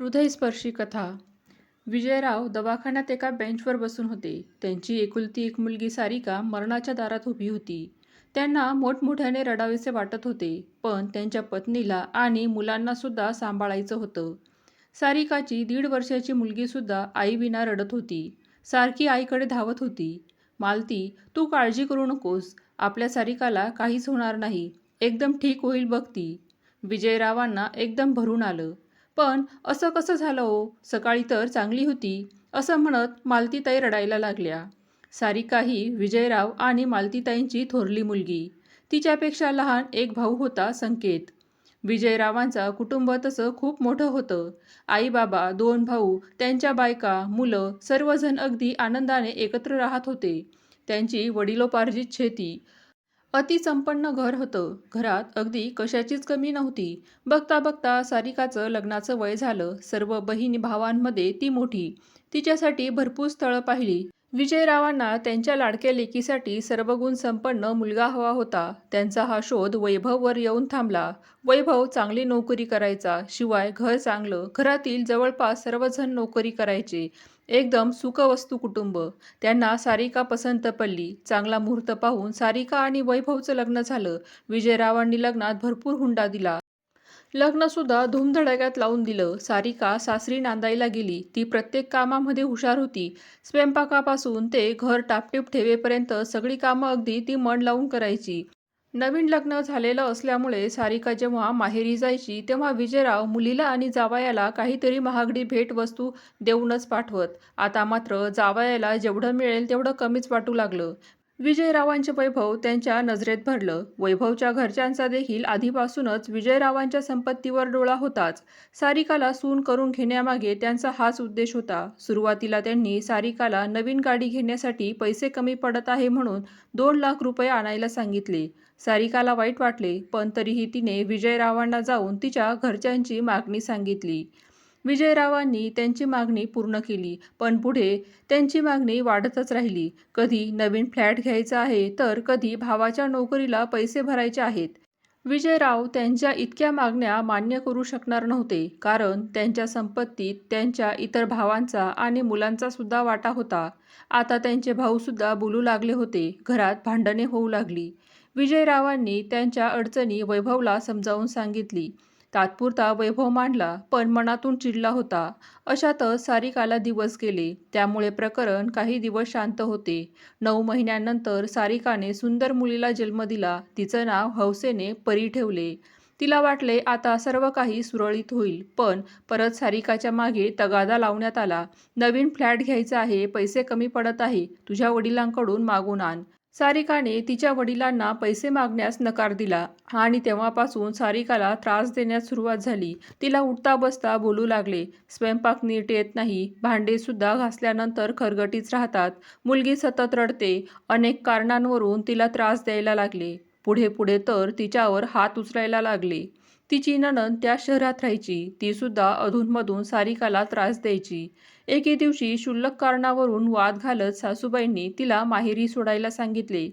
हृदयस्पर्शी कथा. विजयराव दवाखान्यात एका बेंचवर बसून होते. त्यांची एकुलती एक मुलगी सारिका मरणाच्या दारात उभी होती. त्यांना मोठमोठ्याने रडावेसे वाटत होते पण त्यांच्या पत्नीला आणि मुलांनासुद्धा सांभाळायचं होतं. सारिकाची दीड वर्षाची मुलगीसुद्धा आईविना रडत होती. सारखी आईकडे धावत होती. मालती तू काळजी करू नकोस. आपल्या सारिकाला काहीच होणार नाही. एकदम ठीक होईल बघ ती. विजयरावांना एकदम भरून आलं. पण असं कसं झालं हो? सकाळी तर चांगली होती असं म्हणत मालतीताई रडायला लागल्या. सारिका ही विजयराव आणि मालतीताईंची थोरली मुलगी. तिच्यापेक्षा लहान एक भाऊ होता संकेत. विजयरावांचा कुटुंब तसं खूप मोठं होतं. आई बाबा दोन भाऊ त्यांच्या बायका मुलं सर्वजण अगदी आनंदाने एकत्र राहत होते. त्यांची वडिलोपार्जित शेती अतिसंपन्न घर होतं. घरात अगदी कशाचीच कमी नव्हती. बघता बघता सारिकाचं लग्नाचं वय झालं. सर्व बहीण भावांमध्ये ती मोठी. तिच्यासाठी भरपूर स्थळं पाहिली. विजयरावांना त्यांच्या लाडक्या लेकीसाठी सर्वगुण संपन्न मुलगा हवा होता. त्यांचा हा शोध वैभववर येऊन थांबला. वैभव चांगली नोकरी करायचा. शिवाय घर चांगलं घरातील जवळपास सर्वजण नोकरी करायचे. एकदम सुखवस्तू कुटुंब. त्यांना सारिका पसंत पडली. चांगला मुहूर्त पाहून सारिका आणि वैभवचं लग्न झालं. विजयरावांनी लग्नात भरपूर हुंडा दिला. लग्नसुद्धा धूमधडाक्यात लावून दिलं. सारिका सासरी नांदायला गेली. ती प्रत्येक कामामध्ये हुशार होती. स्वयंपाकापासून ते घर टापटीप ठेवेपर्यंत सगळी कामं अगदी ती मन लावून करायची. नवीन लग्न झालेलं असल्यामुळे सारिका जेव्हा माहेरी जायची तेव्हा विजयराव मुलीला आणि जावयाला काहीतरी महागडी भेटवस्तू देऊनच पाठवत. आता मात्र जावयाला जेवढं मिळेल तेवढं कमीच वाटू लागलं. विजयरावांचे वैभव त्यांच्या नजरेत भरलं. वैभवच्या घरच्यांचा देखील आधीपासूनच विजयरावांच्या संपत्तीवर डोळा होताच. सारिकाला सून करून घेण्यामागे त्यांचा हाच उद्देश होता. सुरुवातीला त्यांनी सारिकाला नवीन गाडी घेण्यासाठी पैसे कमी पडत आहे म्हणून दोन लाख रुपये आणायला सांगितले. सारिकाला वाईट वाटले पण तरीही तिने विजयरावांना जाऊन तिच्या घरच्यांची मागणी सांगितली. विजयरावांनी त्यांची मागणी पूर्ण केली पण पुढे त्यांची मागणी वाढतच राहिली. कधी नवीन फ्लॅट घ्यायचा आहे तर कधी भावाच्या नोकरीला पैसे भरायचे आहेत. विजयराव त्यांच्या इतक्या मागण्या मान्य करू शकणार नव्हते कारण त्यांच्या संपत्तीत त्यांच्या इतर भावांचा आणि मुलांचा सुद्धा वाटा होता. आता त्यांचे भाऊसुद्धा बोलू लागले होते घरात भांडणे होऊ लागली. विजयरावांनी त्यांच्या अडचणी वैभवला समजावून सांगितली. तात्पुरता वैभव मांडला पण मनातून चिडला होता. अशातच सारिकाला दिवस गेले. त्यामुळे प्रकरण काही दिवस शांत होते. नऊ महिन्यानंतर सारिकाने सुंदर मुलीला जन्म दिला. तिचं नाव हौसेने परी ठेवले. तिला वाटले आता सर्व काही सुरळीत होईल. पण परत सारिकाच्या मागे तगादा लावण्यात आला. नवीन फ्लॅट घ्यायचा आहे पैसे कमी पडत आहे. तुझ्या वडिलांकडून मागून आण. सारिकाने तिच्या वडिलांना पैसे मागण्यास नकार दिला आणि तेव्हापासून सारिकाला त्रास देण्यास सुरुवात झाली. तिला उठता बसता बोलू लागले. स्वयंपाक नीट येत नाही. भांडेसुद्धा घासल्यानंतर खरगटीच राहतात. मुलगी सतत रडते. अनेक कारणांवरून तिला त्रास द्यायला लागले. पुढे पुढे तर तिच्यावर हात उचलायला लागले. तिची नणंद त्या शहरात राहायची. तीसुद्धा अधूनमधून सारिकाला त्रास द्यायची. एके दिवशी क्षुल्लक कारणावरून वाद घालत सासूबाईंनी तिला माहेरी सोडायला सांगितले.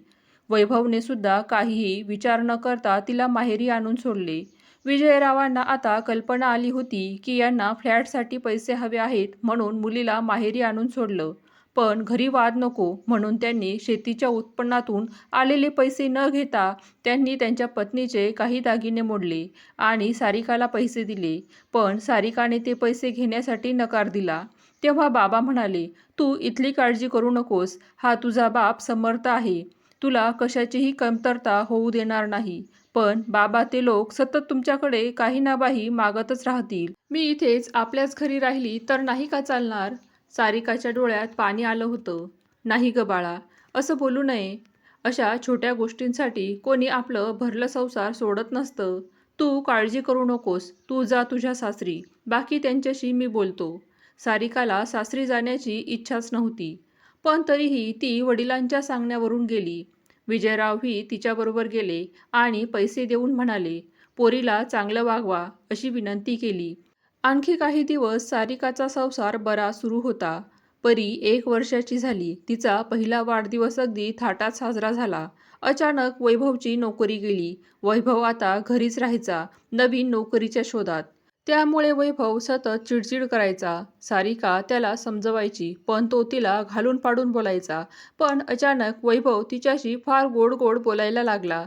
वैभवने सुद्धा काहीही विचार न करता तिला माहेरी आणून सोडले. विजयरावांना आता कल्पना आली होती की यांना फ्लॅटसाठी पैसे हवे आहेत म्हणून मुलीला माहेरी आणून सोडलं. पण घरी वाद नको म्हणून त्यांनी शेतीच्या उत्पन्नातून आलेले पैसे न घेता त्यांनी त्यांच्या पत्नीचे काही दागिने मोडले आणि सारिकाला पैसे दिले. पण सारिकाने ते पैसे घेण्यासाठी नकार दिला. तेव्हा बाबा म्हणाले तू इथली काळजी करू नकोस. हा तुझा बाप समर्थ आहे. तुला कशाचीही कमतरता होऊ देणार नाही. पण बाबा ते लोक सतत तुमच्याकडे काही ना बाही मागतच राहतील. मी इथेच आपल्याच घरी राहिली तर नाही का चालणार? सारिकाच्या डोळ्यात पाणी आलं होतं. नाही ग बाळा असं बोलू नये. अशा छोट्या गोष्टींसाठी कोणी आपलं भरलं संसार सोडत नसतं. तू काळजी करू नकोस. तू जा तुझ्या सासरी. बाकी त्यांच्याशी मी बोलतो. सारिकाला सासरी जाण्याची इच्छाच नव्हती. पण तरीही ती वडिलांच्या सांगण्यावरून गेली. विजयरावही तिच्याबरोबर गेले आणि पैसे देऊन म्हणाले पोरीला चांगलं वागवा अशी विनंती केली. आणखी काही दिवस सारिकाचा संसार बरा सुरू होता. परी एक वर्षाची झाली. तिचा पहिला वाढदिवस अगदी थाटात साजरा झाला. अचानक वैभवची नोकरी गेली. वैभव आता घरीच राहायचा नवीन नोकरीच्या शोधात. त्यामुळे वैभव सतत चिडचिड करायचा. सारिका त्याला समजवायची पण तो तिला घालून पाडून बोलायचा. पण अचानक वैभव तिच्याशी फार गोड गोड बोलायला लागला.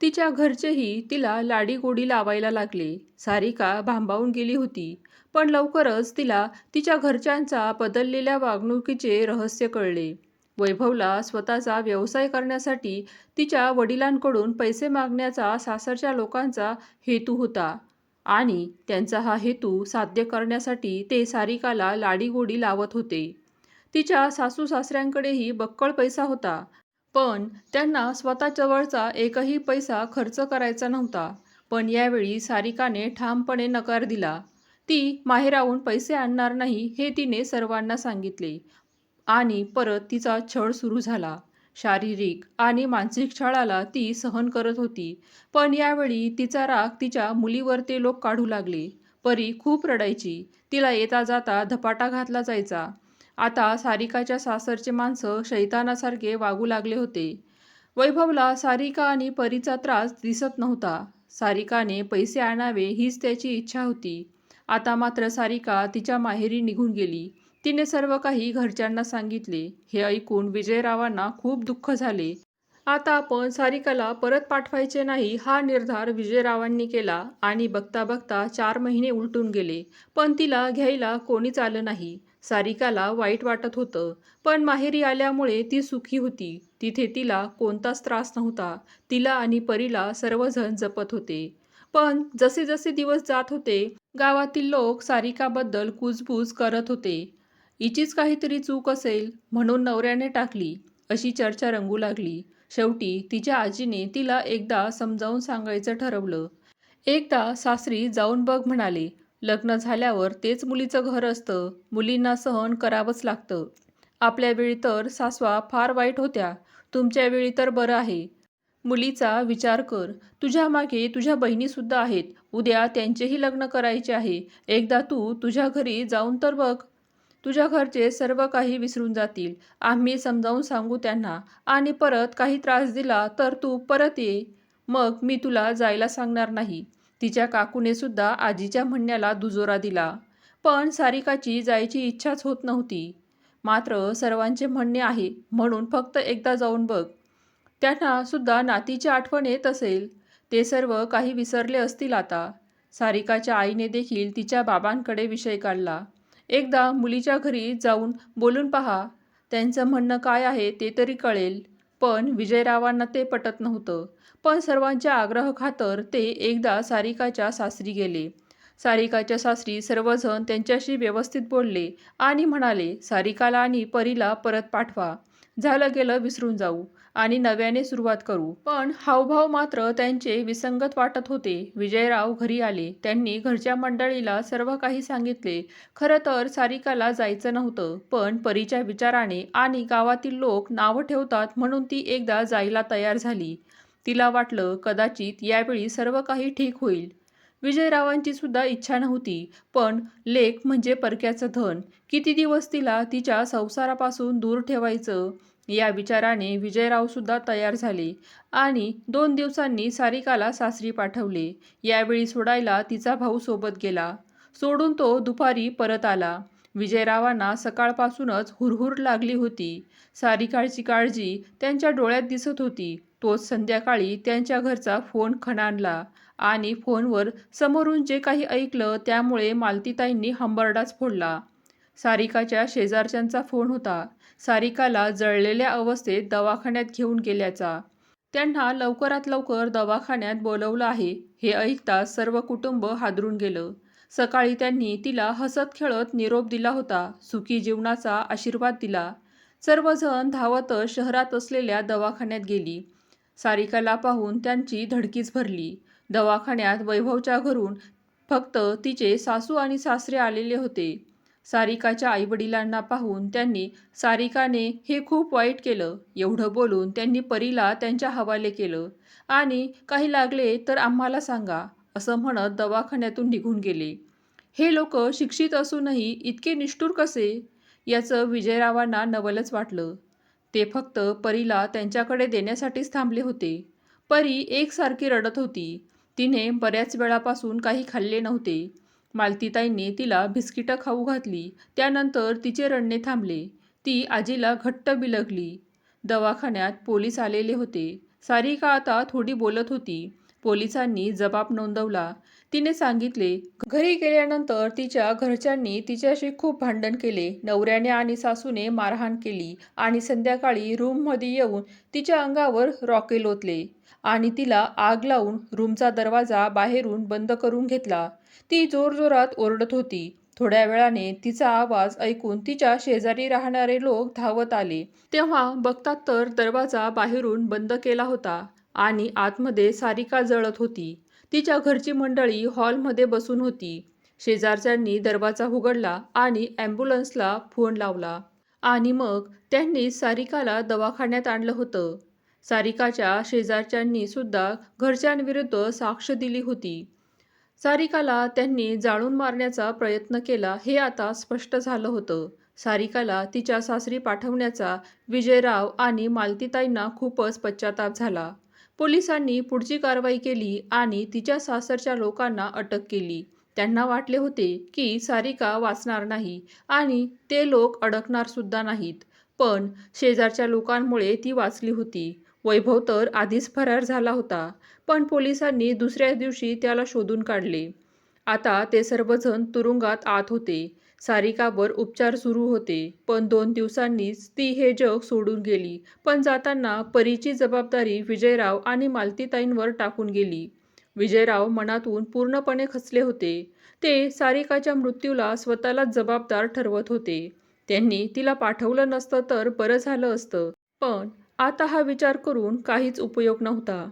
तिच्या घरचेही तिला लाडीगोडी लावायला लागले. सारिका भांबावून गेली होती. पण लवकरच तिला तिच्या घरच्यांचा बदललेल्या वागणुकीचे रहस्य कळले. वैभवला स्वतःचा व्यवसाय करण्यासाठी तिच्या वडिलांकडून पैसे मागण्याचा सासरच्या लोकांचा हेतू होता. आणि त्यांचा हा हेतू साध्य करण्यासाठी ते सारिकाला लाडीगोडी लावत होते. तिच्या सासू सासऱ्यांकडेही बक्कळ पैसा होता पण त्यांना स्वतःजवळचा एकही पैसा खर्च करायचा नव्हता. पण यावेळी सारिकाने ठामपणे नकार दिला. ती माहेराहून पैसे आणणार नाही हे तिने सर्वांना सांगितले आणि परत तिचा छळ सुरू झाला. शारीरिक आणि मानसिक छळाला ती सहन करत होती. पण यावेळी तिचा राग तिच्या मुलीवर ते लोक काढू लागले. परी खूप रडायची. तिला येता जाता धपाटा घातला जायचा. आता सारिकाच्या सासरचे माणसं शैतानासारखे वागू लागले होते. वैभवला सारिका आणि परीचा त्रास दिसत नव्हता. सारिकाने पैसे आणावे हीच त्याची इच्छा होती. आता मात्र सारिका तिच्या माहेरी निघून गेली. तिने सर्व काही घरच्यांना सांगितले. हे ऐकून विजयरावांना खूप दुःख झाले. आता आपण सारिकाला परत पाठवायचे नाही हा निर्धार विजयरावांनी केला आणि बघता बघता चार महिने उलटून गेले. पण तिला घ्यायला कोणीच आलं नाही. सारिकाला वाईट वाटत होतं. पण माहेरी आल्यामुळे ती सुखी होती. तिथे तिला कोणताच त्रास नव्हता. तिला आणि परीला सर्वजण जपत होते. पण जसे जसे दिवस जात होते गावातील लोक सारिकाबद्दल कुजबूज करत होते. हिचीच काहीतरी चूक असेल म्हणून नवऱ्याने टाकली अशी चर्चा रंगू लागली. शेवटी तिच्या आजीने तिला एकदा समजावून सांगायचं ठरवलं. एकदा सासरी जाऊन बघ म्हणाले लग्न झाल्यावर तेच मुलीचं घर असतं मुलींना सहन करावंच लागतं. आपल्या वेळी तर सासवा फार वाईट होत्या तुमच्या वेळी तर बरं आहे. मुलीचा विचार कर तुझ्या मागे तुझ्या बहिणीसुद्धा आहेत उद्या त्यांचेही लग्न करायचे आहे एकदा तू तुझ्या घरी जाऊन तर बघ. तुझ्या घरचे सर्व काही विसरून जातील. आम्ही समजावून सांगू त्यांना. आणि परत काही त्रास दिला तर तू परत ये. मग मी तुला जायला सांगणार नाही. तिच्या काकूने सुद्धा आजीच्या म्हणण्याला दुजोरा दिला. पण सारिकाची जायची इच्छाच होत नव्हती. मात्र सर्वांचे म्हणणे आहे म्हणून फक्त एकदा जाऊन बघ. त्यांना सुद्धा नातीची आठवण येत असेल. ते सर्व काही विसरले असतील आता. सारिकाच्या आईने देखील तिच्या बाबांकडे विषय काढला. एकदा मुलीच्या घरी जाऊन बोलून पहा त्यांचं म्हणणं काय आहे ते तरी कळेल. पण विजयरावांना ते पटत नव्हतं. पण सर्वांच्या आग्रहखातर ते एकदा सारिकाच्या सासरी गेले. सारिकाच्या सासरी सर्वजण त्यांच्याशी व्यवस्थित बोलले आणि म्हणाले सारिकाला आणि परीला परत पाठवा. झालं गेलं विसरून जाऊ. आणि नव्याने सुरुवात करू. पण हावभाव मात्र त्यांचे विसंगत वाटत होते. विजयराव घरी आले. त्यांनी घरच्या मंडळीला सर्व काही सांगितले. खरं तर सारिकाला जायचं नव्हतं. पण परीच्या विचाराने आणि गावातील लोक नावं ठेवतात म्हणून ती एकदा जायला तयार झाली. तिला वाटलं कदाचित यावेळी सर्व काही ठीक होईल. विजयरावांची सुद्धा इच्छा नव्हती. पण लेख म्हणजे परक्याचं धन. किती दिवस तिला तिच्या संसारापासून दूर ठेवायचं? या विचाराने विजयरावसुद्धा तयार झाले आणि दोन दिवसांनी सारिकाला सासरी पाठवले. यावेळी सोडायला तिचा भाऊ सोबत गेला. सोडून तो दुपारी परत आला. विजयरावांना सकाळपासूनच हुरहुर लागली होती. सारिकाची काळजी त्यांच्या डोळ्यात दिसत होती. तोच संध्याकाळी त्यांच्या घरचा फोन खणाणला आणि फोनवर समोरून जे काही ऐकलं त्यामुळे मालतीताईंनी हंबरडाच फोडला. सारिकाच्या शेजारच्यांचा फोन होता. सारिकाला जळलेल्या अवस्थेत दवाखान्यात घेऊन गेल्याचा. त्यांना लवकरात लवकर दवाखान्यात बोलवलं आहे हे ऐकताच सर्व कुटुंब हादरून गेलं. सकाळी त्यांनी तिला हसत खेळत निरोप दिला होता सुखी जीवनाचा आशीर्वाद दिला. सर्वजण धावतच शहरात असलेल्या दवाखान्यात गेली. सारिकाला पाहून त्यांची धडकीच भरली. दवाखान्यात वैभवच्या घरून फक्त तिचे सासू आणि सासरे आलेले होते. सारिकाच्या आईवडिलांना पाहून त्यांनी सारिकाने हे खूप वाईट केलं. एवढं बोलून त्यांनी परीला त्यांच्या हवाले केलं. आणि काही लागले तर आम्हाला सांगा असं म्हणत दवाखान्यातून निघून गेले. हे लोक शिक्षित असूनही इतके निष्ठूर कसे? याचं विजयरावांना नवलच वाटलं. ते फक्त परीला त्यांच्याकडे देण्यासाठीच थांबले होते. परी एकसारखी रडत होती. तिने बऱ्याच वेळापासून काही खाल्ले नव्हते. मालतीताईंनी तिला बिस्किटं खाऊ घातली. त्यानंतर तिचे रडणे थांबले. ती आजीला घट्ट बिलगली. दवाखान्यात पोलीस आलेले होते. सारिका आता थोडी बोलत होती. पोलिसांनी जबाब नोंदवला. तिने सांगितले घरी गेल्यानंतर तिच्या घरच्यांनी तिच्याशी खूप भांडण केले. नवऱ्याने आणि सासूने मारहाण केली आणि संध्याकाळी रूममध्ये येऊन तिच्या अंगावर रॉकेल ओतले आणि तिला आग लावून रूमचा दरवाजा बाहेरून बंद करून घेतला. ती जोरजोरात ओरडत होती. थोड्या वेळाने तिचा आवाज ऐकून तिच्या शेजारी राहणारे लोक धावत आले. तेव्हा बघतात तर दरवाजा बाहेरून बंद केला होता आणि आतमध्ये सारिका जळत होती. तिच्या घरची मंडळी हॉलमध्ये बसून होती. शेजारच्यांनी दरवाजा उघडला आणि ॲम्ब्युलन्सला फोन लावला आणि मग त्यांनी सारिकाला दवाखान्यात आणलं होतं. सारिकाच्या शेजारच्यांनी सुद्धा घरच्यांविरुद्ध साक्ष दिली होती. सारिकाला त्यांनी जाळून मारण्याचा प्रयत्न केला हे आता स्पष्ट झालं होतं. सारिकाला तिच्या सासरी पाठवण्याचा विजयराव आणि मालतीताईंना खूपच पश्चाताप झाला. पोलिसांनी पुढची कारवाई केली आणि तिच्या सासरच्या लोकांना अटक केली. त्यांना वाटले होते की सारिका वाचणार नाही आणि ते लोक अडकणार सुद्धा नाहीत. पण शेजारच्या लोकांमुळे ती वाचली होती. वैभव तर आधीच फरार झाला होता पण पोलिसांनी दुसऱ्या दिवशी त्याला शोधून काढले. आता ते सर्वजण तुरुंगात आत होते. सारिकावर उपचार सुरू होते पण दोन दिवसांनीच ती हे जग सोडून गेली. पण जाताना परीची जबाबदारी विजयराव आणि मालतीताईंवर टाकून गेली. विजयराव मनातून पूर्णपणे खचले होते. ते सारिकाच्या मृत्यूला स्वतःलाच जबाबदार ठरवत होते. त्यांनी तिला पाठवलं नसतं तर बरं झालं असतं. पण आता हा विचार करून काहीच उपयोग नव्हता.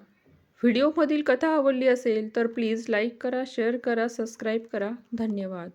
व्हिडिओमधील कथा आवडली असेल तर प्लीज लाईक करा शेअर करा सबस्क्राईब करा. धन्यवाद.